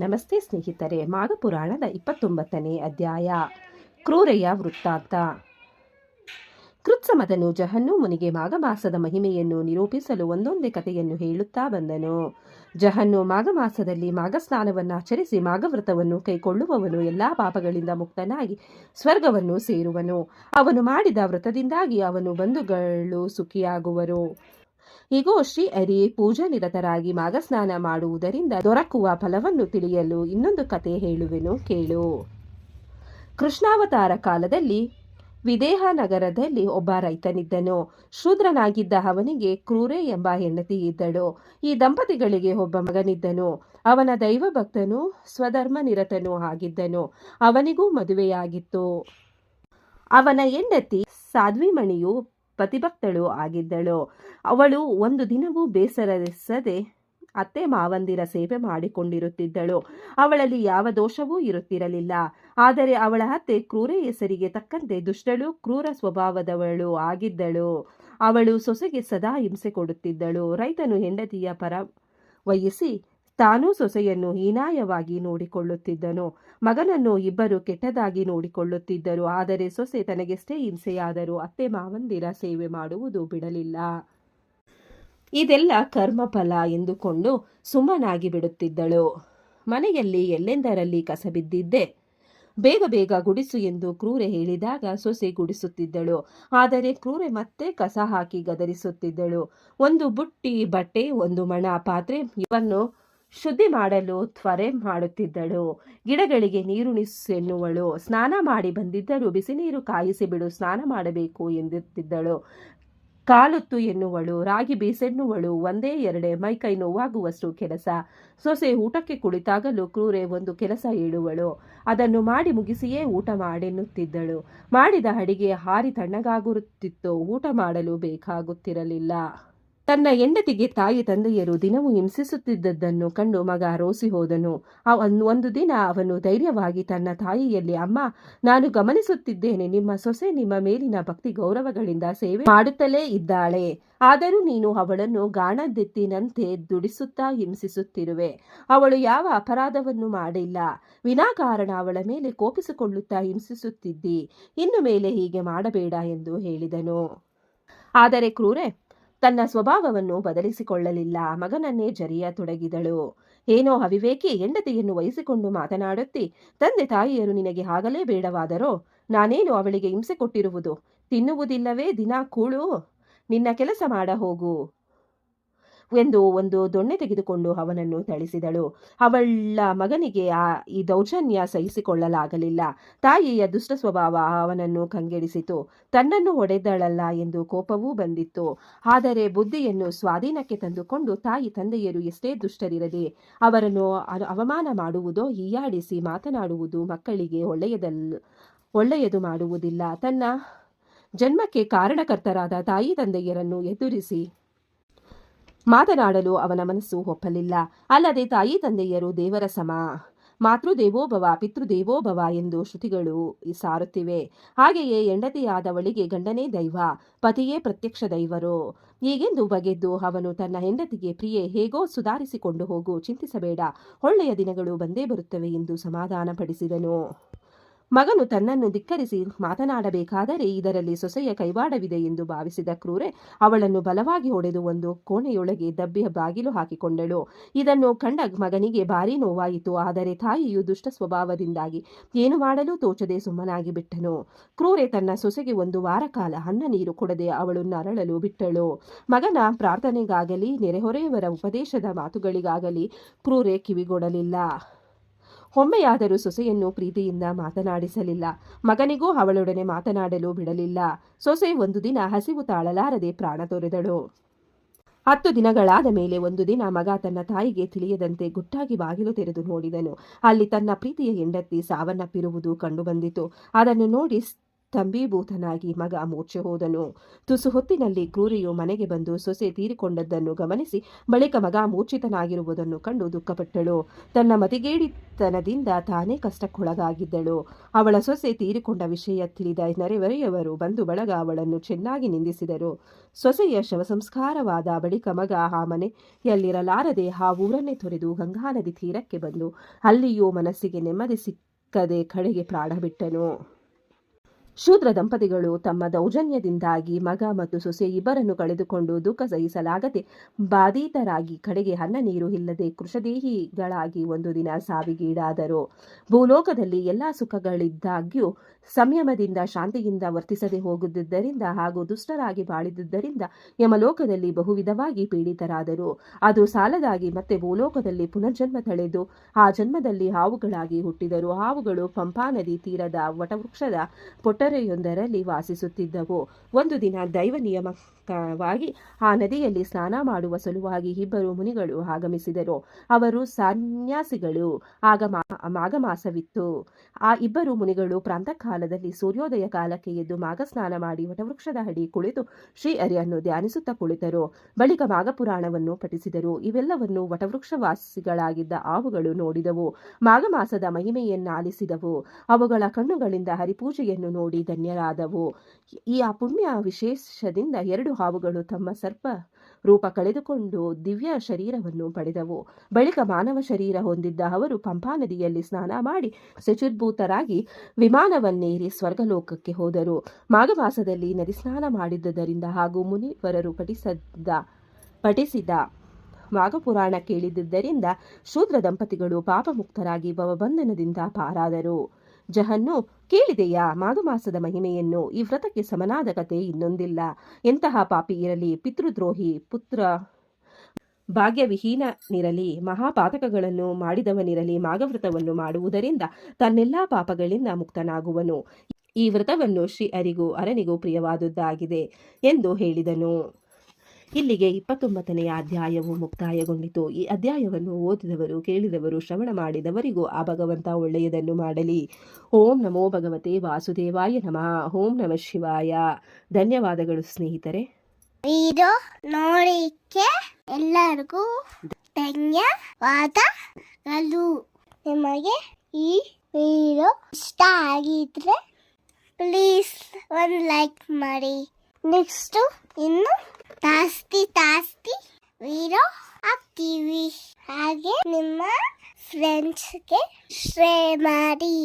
ನಮಸ್ತೆ ಸ್ನೇಹಿತರೆ, ಮಾಘಪುರಾಣದ ಇಪ್ಪತ್ತೊಂಬತ್ತನೇ ಅಧ್ಯಾಯ. ಕ್ರೂರೆಯ ವೃತ್ತಾಂತ. ಕೃತ್ಸಮದನು ಜಹನ್ನು ಮುನಿಗೆ ಮಾಘಮಾಸದ ಮಹಿಮೆಯನ್ನು ನಿರೂಪಿಸಲು ಒಂದೊಂದೇ ಕಥೆಯನ್ನು ಹೇಳುತ್ತಾ ಬಂದನು. ಜಹನ್ನು ಮಾಘಮಾಸದಲ್ಲಿ ಮಾಘ ಸ್ನಾನವನ್ನು ಆಚರಿಸಿ ಮಾಘವ್ರತವನ್ನು ಕೈಕೊಳ್ಳುವವನು ಎಲ್ಲಾ ಪಾಪಗಳಿಂದ ಮುಕ್ತನಾಗಿ ಸ್ವರ್ಗವನ್ನು ಸೇರುವನು. ಅವನು ಮಾಡಿದ ವ್ರತದಿಂದಾಗಿ ಅವನು ಬಂಧುಗಳು ಸುಖಿಯಾಗುವರು. ಹೀಗೋ ಶ್ರೀ ಹರಿ ಪೂಜಾ ನಿರತರಾಗಿ ಮಾಘಸ್ನಾನ ಮಾಡುವುದರಿಂದ ದೊರಕುವ ಫಲವನ್ನು ತಿಳಿಯಲು ಇನ್ನೊಂದು ಕತೆ ಹೇಳುವೆನು, ಕೇಳು. ಕೃಷ್ಣಾವತಾರ ಕಾಲದಲ್ಲಿ ವಿದೇಹ ನಗರದಲ್ಲಿ ಒಬ್ಬ ರೈತನಿದ್ದನು. ಶೂದ್ರನಾಗಿದ್ದ ಅವನಿಗೆ ಕ್ರೂರೆ ಎಂಬ ಹೆಂಡತಿ ಇದ್ದಳು. ಈ ದಂಪತಿಗಳಿಗೆ ಒಬ್ಬ ಮಗನಿದ್ದನು. ಅವನ ದೈವ ಭಕ್ತನು ಸ್ವಧರ್ಮ ನಿರತನೂ ಆಗಿದ್ದನು. ಅವನಿಗೂ ಮದುವೆಯಾಗಿತ್ತು. ಅವನ ಹೆಂಡತಿ ಸಾಧ್ವಿಮಣಿಯು ಪತಿಭಕ್ತಳು ಆಗಿದ್ದಳು. ಅವಳು ಒಂದು ದಿನವೂ ಬೇಸರಿಸದೆ ಅತ್ತೆ ಮಾವಂದಿರ ಸೇವೆ ಮಾಡಿಕೊಂಡಿರುತ್ತಿದ್ದಳು. ಅವಳಲ್ಲಿ ಯಾವ ದೋಷವೂ ಇರುತ್ತಿರಲಿಲ್ಲ. ಆದರೆ ಅವಳ ಅತ್ತೆ ಕ್ರೂರ ಹೆಸರಿಗೆ ತಕ್ಕಂತೆ ದುಷ್ಟಳು, ಕ್ರೂರ ಸ್ವಭಾವದವಳು ಆಗಿದ್ದಳು. ಅವಳು ಸೊಸೆಗೆ ಸದಾ ಹಿಂಸೆ ಕೊಡುತ್ತಿದ್ದಳು. ರೈತನು ಹೆಂಡತಿಯ ಪರ ವಹಿಸಿ ತಾನೂ ಸೊಸೆಯನ್ನು ಹೀನಾಯವಾಗಿ ನೋಡಿಕೊಳ್ಳುತ್ತಿದ್ದನು. ಮಗನನ್ನು ಇಬ್ಬರು ಕೆಟ್ಟದಾಗಿ ನೋಡಿಕೊಳ್ಳುತ್ತಿದ್ದರು. ಆದರೆ ಸೊಸೆ ತನಗೆಷ್ಟೇ ಹಿಂಸೆಯಾದರೂ ಅತ್ತೆ ಮಾವಂದಿರ ಸೇವೆ ಮಾಡುವುದು ಬಿಡಲಿಲ್ಲ. ಇದೆಲ್ಲ ಕರ್ಮಫಲ ಎಂದುಕೊಂಡು ಸುಮ್ಮನಾಗಿ ಬಿಡುತ್ತಿದ್ದಳು. ಮನೆಯಲ್ಲಿ ಎಲ್ಲೆಂದರಲ್ಲಿ ಕಸ ಬಿದ್ದಿದ್ದೆ ಬೇಗ ಬೇಗ ಗುಡಿಸು ಎಂದು ಕ್ರೂರೆ ಹೇಳಿದಾಗ ಸೊಸೆ ಗುಡಿಸುತ್ತಿದ್ದಳು. ಆದರೆ ಕ್ರೂರೆ ಮತ್ತೆ ಕಸ ಹಾಕಿ ಗದರಿಸುತ್ತಿದ್ದಳು. ಒಂದು ಬುಟ್ಟಿ, ಬಟ್ಟೆ, ಒಂದು ಮಣ, ಪಾತ್ರೆ, ಇವನ್ನು ಶುದ್ಧಿ ಮಾಡಲು ತ್ವರೆ ಮಾಡುತ್ತಿದ್ದಳು. ಗಿಡಗಳಿಗೆ ನೀರುಣಿಸೆನ್ನುವಳು ಸ್ನಾನ ಮಾಡಿ ಬಂದಿದ್ದರೂ ಬಿಸಿ ನೀರು ಕಾಯಿಸಿ ಬಿಡು, ಸ್ನಾನ ಮಾಡಬೇಕು ಎಂದಿರುತ್ತಿದ್ದಳು ಕಾಲುತ್ತು ಎನ್ನುವಳು, ರಾಗಿ ಬೀಸೆನ್ನುವಳು, ಒಂದೇ ಎರಡೇ ಮೈಕೈ ನೋವಾಗುವಷ್ಟು ಕೆಲಸ. ಸೊಸೆ ಊಟಕ್ಕೆ ಕುಳಿತಾಗಲೂ ಕ್ರೂರೆ ಒಂದು ಕೆಲಸ ಹೇಳುವಳು. ಅದನ್ನು ಮಾಡಿ ಮುಗಿಸಿಯೇ ಊಟ ಮಾಡೆನ್ನುತ್ತಿದ್ದಳು. ಮಾಡಿದ ಅಡಿಗೆ ಹಾರಿ ತಣ್ಣಗಾಗುತ್ತಿತ್ತು. ಊಟ ಮಾಡಲು ಬೇಕಾಗುತ್ತಿರಲಿಲ್ಲ. ತನ್ನ ಹೆಂಡತಿಗೆ ತಾಯಿ ತಂದೆಯರು ದಿನವೂ ಹಿಂಸಿಸುತ್ತಿದ್ದದ್ದನ್ನು ಕಂಡು ಮಗ ರೋಸಿ ಹೋದನು. ಅವನು ಒಂದು ದಿನ ಅವನು ಧೈರ್ಯವಾಗಿ ತನ್ನ ತಾಯಿಯಲ್ಲಿ, ಅಮ್ಮ, ನಾನು ಗಮನಿಸುತ್ತಿದ್ದೇನೆ, ನಿಮ್ಮ ಸೊಸೆ ನಿಮ್ಮ ಮೇಲಿನ ಭಕ್ತಿ ಗೌರವಗಳಿಂದ ಸೇವೆ ಮಾಡುತ್ತಲೇ ಇದ್ದಾಳೆ. ಆದರೂ ನೀನು ಅವಳನ್ನು ಗಾಣದೆತ್ತಿನಂತೆ ದುಡಿಸುತ್ತಾ ಹಿಂಸಿಸುತ್ತಿರುವೆ. ಅವಳು ಯಾವ ಅಪರಾಧವನ್ನು ಮಾಡಿಲ್ಲ. ವಿನಾಕಾರಣ ಅವಳ ಮೇಲೆ ಕೋಪಿಸಿಕೊಳ್ಳುತ್ತಾ ಹಿಂಸಿಸುತ್ತಿದ್ದಿ. ಇನ್ನು ಮೇಲೆ ಹೀಗೆ ಮಾಡಬೇಡ ಎಂದು ಹೇಳಿದನು. ಆದರೆ ಕ್ರೂರೆ ತನ್ನ ಸ್ವಭಾವವನ್ನು ಬದಲಿಸಿಕೊಳ್ಳಲಿಲ್ಲ. ಮಗನನ್ನೇ ಜರಿಯ ತೊಡಗಿದಳು. ಏನೋ ಅವಿವೇಕಿ, ಹೆಂಡತಿಯನ್ನು ವಹಿಸಿಕೊಂಡು ಮಾತನಾಡುತ್ತಿ, ತಂದೆ ತಾಯಿಯರು ನಿನಗೆ ಆಗಲೇ ಬೇಡವಾದರೋ, ನಾನೇನು ಅವಳಿಗೆ ಹಿಂಸೆ ಕೊಟ್ಟಿರುವುದು? ತಿನ್ನುವುದಿಲ್ಲವೇ, ದಿನ ಕೂಳು. ನಿನ್ನ ಕೆಲಸ ಮಾಡ ಹೋಗು. ಎಂದು ಒಂದು ದೊಣ್ಣೆ ತೆಗೆದುಕೊಂಡು ಅವನನ್ನು ಥಳಿಸಿದಳು. ಅವಳ ಮಗನಿಗೆ ಆ ಈ ದೌರ್ಜನ್ಯ ಸಹಿಸಿಕೊಳ್ಳಲಾಗಲಿಲ್ಲ. ತಾಯಿಯ ದುಷ್ಟ ಸ್ವಭಾವ ಅವನನ್ನು ಕಂಗೆಡಿಸಿತು. ತನ್ನನ್ನು ಹೊಡೆದಳಲ್ಲ ಎಂದು ಕೋಪವೂ ಬಂದಿತ್ತು. ಆದರೆ ಬುದ್ಧಿಯನ್ನು ಸ್ವಾಧೀನಕ್ಕೆ ತಂದುಕೊಂಡು ತಾಯಿ ತಂದೆಯರು ಎಷ್ಟೇ ದುಷ್ಟರಿರದೆ ಅವರನ್ನು ಅವಮಾನ ಮಾಡುವುದೋ ಹೀಯಾಡಿಸಿ ಮಾತನಾಡುವುದು ಮಕ್ಕಳಿಗೆ ಒಳ್ಳೆಯದಲ್ಲ ಒಳ್ಳೆಯದು ಮಾಡುವುದಿಲ್ಲ. ತನ್ನ ಜನ್ಮಕ್ಕೆ ಕಾರಣಕರ್ತರಾದ ತಾಯಿ ತಂದೆಯರನ್ನು ಎದುರಿಸಿ ಮಾತನಾಡಲು ಅವನ ಮನಸ್ಸು ಒಪ್ಪಲಿಲ್ಲ. ಅಲ್ಲದೆ ತಾಯಿ ತಂದೆಯರು ದೇವರ ಸಮ ಮಾತೃದೇವೋಭವ ಪಿತೃದೇವೋಭವ ಎಂದು ಶ್ರುತಿಗಳು ಸಾರುತ್ತಿವೆ. ಹಾಗೆಯೇ ಹೆಂಡತಿಯಾದವಳಿಗೆ ಗಂಡನೇ ದೈವ, ಪತಿಯೇ ಪ್ರತ್ಯಕ್ಷ ದೈವರು. ಹೀಗೆಂದು ಬಗೆದ್ದು ಅವನು ತನ್ನ ಹೆಂಡತಿಗೆ ಪ್ರಿಯೆ ಹೇಗೋ ಸುಧಾರಿಸಿಕೊಂಡು ಹೋಗು, ಚಿಂತಿಸಬೇಡ. ಒಳ್ಳೆಯ ದಿನಗಳು ಬಂದೇ ಬರುತ್ತವೆ ಎಂದು ಸಮಾಧಾನಪಡಿಸಿದನು. ಮಗನು ತನ್ನನ್ನು ಧಿಕ್ಕರಿಸಿ ಮಾತನಾಡಬೇಕಾದರೆ ಇದರಲ್ಲಿ ಸೊಸೆಯ ಕೈವಾಡವಿದೆ ಎಂದು ಭಾವಿಸಿದ ಕ್ರೂರೆ ಅವಳನ್ನು ಬಲವಾಗಿ ಹೊಡೆದು ಒಂದು ಕೋಣೆಯೊಳಗೆ ದಬ್ಬಿಯ ಬಾಗಿಲು ಹಾಕಿಕೊಂಡಳು. ಇದನ್ನು ಕಂಡ ಮಗನಿಗೆ ಭಾರೀ ನೋವಾಯಿತು. ಆದರೆ ತಾಯಿಯು ದುಷ್ಟ ಸ್ವಭಾವದಿಂದಾಗಿ ಏನು ಮಾಡಲು ತೋಚದೆ ಸುಮ್ಮನಾಗಿ ಬಿಟ್ಟನು. ಕ್ರೂರೆ ತನ್ನ ಸೊಸೆಗೆ ಒಂದು ವಾರ ಕಾಲ ಅನ್ನ ನೀರು ಕೊಡದೆ ಅವಳನ್ನು ನರಳಲು ಬಿಟ್ಟಳು. ಮಗನ ಪ್ರಾರ್ಥನೆಗಾಗಲಿ, ನೆರೆಹೊರೆಯವರ ಉಪದೇಶದ ಮಾತುಗಳಿಗಾಗಲಿ ಕ್ರೂರೆ ಕಿವಿಗೊಡಲಿಲ್ಲ. ಒಮ್ಮೆಯಾದರೂ ಸೊಸೆಯನ್ನು ಪ್ರೀತಿಯಿಂದ ಮಾತನಾಡಿಸಲಿಲ್ಲ. ಮಗನಿಗೂ ಅವಳೊಡನೆ ಮಾತನಾಡಲು ಬಿಡಲಿಲ್ಲ. ಸೊಸೆ ಒಂದು ದಿನ ಹಸಿವು ತಾಳಲಾರದೆ ಪ್ರಾಣ ತೊರೆದಳು. ಹತ್ತು ದಿನಗಳಾದ ಮೇಲೆ ಒಂದು ದಿನ ಮಗ ತನ್ನ ತಾಯಿಗೆ ತಿಳಿಯದಂತೆ ಗುಟ್ಟಾಗಿ ಬಾಗಿಲು ತೆರೆದು ನೋಡಿದನು. ಅಲ್ಲಿ ತನ್ನ ಪ್ರೀತಿಯ ಹೆಂಡತಿ ಸಾವನ್ನಪ್ಪಿರುವುದು ಕಂಡುಬಂದಿತು. ಅದನ್ನು ನೋಡಿ ಸ್ತಂಭೀಭೂತನಾಗಿ ಮಗ ಮೂರ್ಛೆ ಹೋದನು. ತುಸು ಹೊತ್ತಿನಲ್ಲಿ ಕ್ರೂರಿಯು ಮನೆಗೆ ಬಂದು ಸೊಸೆ ತೀರಿಕೊಂಡದ್ದನ್ನು ಗಮನಿಸಿ ಬಳಿಕ ಮಗ ಮೂರ್ಛಿತನಾಗಿರುವುದನ್ನು ಕಂಡು ದುಃಖಪಟ್ಟಳು. ತನ್ನ ಮತಿಗೇಡಿತನದಿಂದ ತಾನೇ ಕಷ್ಟಕ್ಕೊಳಗಾಗಿದ್ದಳು. ಅವಳ ಸೊಸೆ ತೀರಿಕೊಂಡ ವಿಷಯ ತಿಳಿದ ನರೆವರೆಯವರು ಬಂದು ಬಳಗ ಅವಳನ್ನು ಚೆನ್ನಾಗಿ ನಿಂದಿಸಿದರು. ಸೊಸೆಯ ಶವ ಸಂಸ್ಕಾರವಾದ ಬಳಿಕ ಮಗ ಆ ಮನೆಯಲ್ಲಿರಲಾರದೆ ಆ ಊರನ್ನೇ ತೊರೆದು ಗಂಗಾ ನದಿ ತೀರಕ್ಕೆ ಬಂದು ಅಲ್ಲಿಯೂ ಮನಸ್ಸಿಗೆ ನೆಮ್ಮದಿ ಸಿಕ್ಕದೆ ಕಡೆಗೆ ಪ್ರಾಣ ಬಿಟ್ಟನು. ಶೂದ್ರ ದಂಪತಿಗಳು ತಮ್ಮ ದೌರ್ಜನ್ಯದಿಂದಾಗಿ ಮಗ ಮತ್ತು ಸೊಸೆ ಇಬ್ಬರನ್ನು ಕಳೆದುಕೊಂಡು ದುಃಖ ಸಹಿಸಲಾಗದೆ ಬಾಧಿತರಾಗಿ ಕಡೆಗೆ ಅನ್ನ ನೀರು ಇಲ್ಲದೆ ಕೃಷದೇಹಿಗಳಾಗಿ ಒಂದು ದಿನ ಸಾವಿಗೀಡಾದರು. ಭೂಲೋಕದಲ್ಲಿ ಎಲ್ಲ ಸುಖಗಳಿದ್ದಾಗ್ಯೂ ಸಂಯಮದಿಂದ ಶಾಂತಿಯಿಂದ ವರ್ತಿಸದೆ ಹೋಗುತ್ತಿದ್ದರಿಂದ ಹಾಗೂ ದುಷ್ಟರಾಗಿ ಬಾಳಿದುದರಿಂದ ಯಮಲೋಕದಲ್ಲಿ ಬಹುವಿಧವಾಗಿ ಪೀಡಿತರಾದರು. ಅದು ಸಾಲದಾಗಿ ಮತ್ತೆ ಭೂಲೋಕದಲ್ಲಿ ಪುನರ್ಜನ್ಮ ತಳೆದು ಆ ಜನ್ಮದಲ್ಲಿ ಹಾವುಗಳಾಗಿ ಹುಟ್ಟಿದರು. ಹಾವುಗಳು ಪಂಪಾ ನದಿ ತೀರದ ವಟವೃಕ್ಷದ ಪೊಟ್ಟರೆಯೊಂದರಲ್ಲಿ ವಾಸಿಸುತ್ತಿದ್ದವು. ಒಂದು ದಿನ ದೈವ ನಿಯಮಕವಾಗಿ ಆ ನದಿಯಲ್ಲಿ ಸ್ನಾನ ಮಾಡುವ ಸಲುವಾಗಿ ಇಬ್ಬರು ಮುನಿಗಳು ಆಗಮಿಸಿದರು. ಅವರು ಸನ್ಯಾಸಿಗಳು. ಆಗ ಮಾಘಮಾಸವಿತ್ತು. ಆ ಇಬ್ಬರು ಮುನಿಗಳು ಪ್ರಾಂತಃಕಾಲದಲ್ಲಿ ಸೂರ್ಯೋದಯ ಕಾಲಕ್ಕೆ ಎದ್ದು ಮಾಘ ಸ್ನಾನ ಮಾಡಿ ವಟವೃಕ್ಷದ ಅಡಿ ಕುಳಿತು ಶ್ರೀ ಹರಿಯನ್ನು ಧ್ಯಾನಿಸುತ್ತಾ ಕುಳಿತರು. ಬಳಿಕ ಮಾಘಪುರಾಣವನ್ನು ಪಠಿಸಿದರು. ಇವೆಲ್ಲವನ್ನು ವಟವೃಕ್ಷವಾಸಿಗಳಾಗಿದ್ದ ಆವುಗಳು ನೋಡಿದವು. ಮಾಘಮಾಸದ ಮಹಿಮೆಯನ್ನಾಲಿಸಿದವು. ಅವುಗಳ ಕಣ್ಣುಗಳಿಂದ ಹರಿಪೂಜೆಯನ್ನು ನೋಡಿ ಧನ್ಯರಾದವು. ಈ ಆ ಪುಣ್ಯ ವಿಶೇಷದಿಂದ ಎರಡು ಹಾವುಗಳು ತಮ್ಮ ಸರ್ಪ ರೂಪ ಕಳೆದುಕೊಂಡು ದಿವ್ಯ ಶರೀರವನ್ನು ಪಡೆದವು. ಬಳಿಕ ಮಾನವ ಶರೀರ ಹೊಂದಿದ್ದ ಅವರು ಪಂಪಾ ನದಿಯಲ್ಲಿ ಸ್ನಾನ ಮಾಡಿ ಶಚುರ್ಭೂತರಾಗಿ ವಿಮಾನವನ್ನೇರಿ ಸ್ವರ್ಗಲೋಕಕ್ಕೆ ಹೋದರು. ಮಾಘ ಮಾಸದಲ್ಲಿ ನದಿ ಸ್ನಾನ ಮಾಡಿದ್ದರಿಂದ ಹಾಗೂ ಮುನಿವರರು ಪಠಿಸದ ಪಠಿಸಿದ ಮಾಘಪುರಾಣ ಕೇಳಿದ್ದರಿಂದ ಶೂದ್ರ ದಂಪತಿಗಳು ಪಾಪಮುಕ್ತರಾಗಿ ಭವಬಂಧನದಿಂದ ಪಾರಾದರು. ಜಹನ್ನು ಕೇಳಿದೆಯಾ? ಮಾಘ ಮಾಸದ ಮಹಿಮೆಯನ್ನು ಈ ವ್ರತಕ್ಕೆ ಸಮನಾದ ಕತೆ ಇನ್ನೊಂದಿಲ್ಲ. ಎಂತಹ ಪಾಪಿ ಇರಲಿ, ಪಿತೃದ್ರೋಹಿ, ಪುತ್ರ ಭಾಗ್ಯವಿಹೀನನಿರಲಿ ಮಹಾಪಾತಕಗಳನ್ನು ಮಾಡಿದವನಿರಲಿ, ಮಾಘವ್ರತವನ್ನು ಮಾಡುವುದರಿಂದ ತನ್ನೆಲ್ಲಾ ಪಾಪಗಳಿಂದ ಮುಕ್ತನಾಗುವನು. ಈ ವ್ರತವನ್ನು ಶ್ರೀ ಅರಿಗೂ ಅರನಿಗೂ ಪ್ರಿಯವಾದುದ್ದಾಗಿದೆ ಎಂದು ಹೇಳಿದನು. ಇಲ್ಲಿಗೆ ಇಪ್ಪತ್ತೊಂಬತ್ತನೆಯ ಅಧ್ಯಾಯವು ಮುಕ್ತಾಯಗೊಂಡಿತು. ಈ ಅಧ್ಯಾಯವನ್ನು ಓದಿದವರು, ಕೇಳಿದವರು, ಶ್ರವಣ ಮಾಡಿದವರಿಗೂ ಆ ಭಗವಂತ ಒಳ್ಳೆಯದನ್ನು ಮಾಡಲಿ. ಓಂ ನಮೋ ಭಗವತೆ ವಾಸುದೇವಾಯ ನಮಃ. ಓಂ ನಮಃ ಶಿವಾಯ. ಧನ್ಯವಾದಗಳು ಸ್ನೇಹಿತರೆ. ಇದೋ ನೋಡಿಕೆ ಎಲ್ಲರಿಗೂ ಧನ್ಯವಾದಗಳು. ನಿಮಗೆ ಈ ವಿಡಿಯೋ ಇಷ್ಟ ಆಗಿದ್ರೆ, ಪ್ಲೀಸ್ ಒಂದು ಲೈಕ್ ಮಾಡಿ. ನೆಕ್ಸ್ಟು ಇನ್ನು ಜಾಸ್ತಿ ಜಾಸ್ತಿ ವಿಡಿಯೋ ಹಾಕ್ತೀವಿ ಹಾಗೆ ನಿಮ್ಮ ಫ್ರೆಂಡ್ಸ್ಗೆ ಶೇರ್ ಮಾಡಿ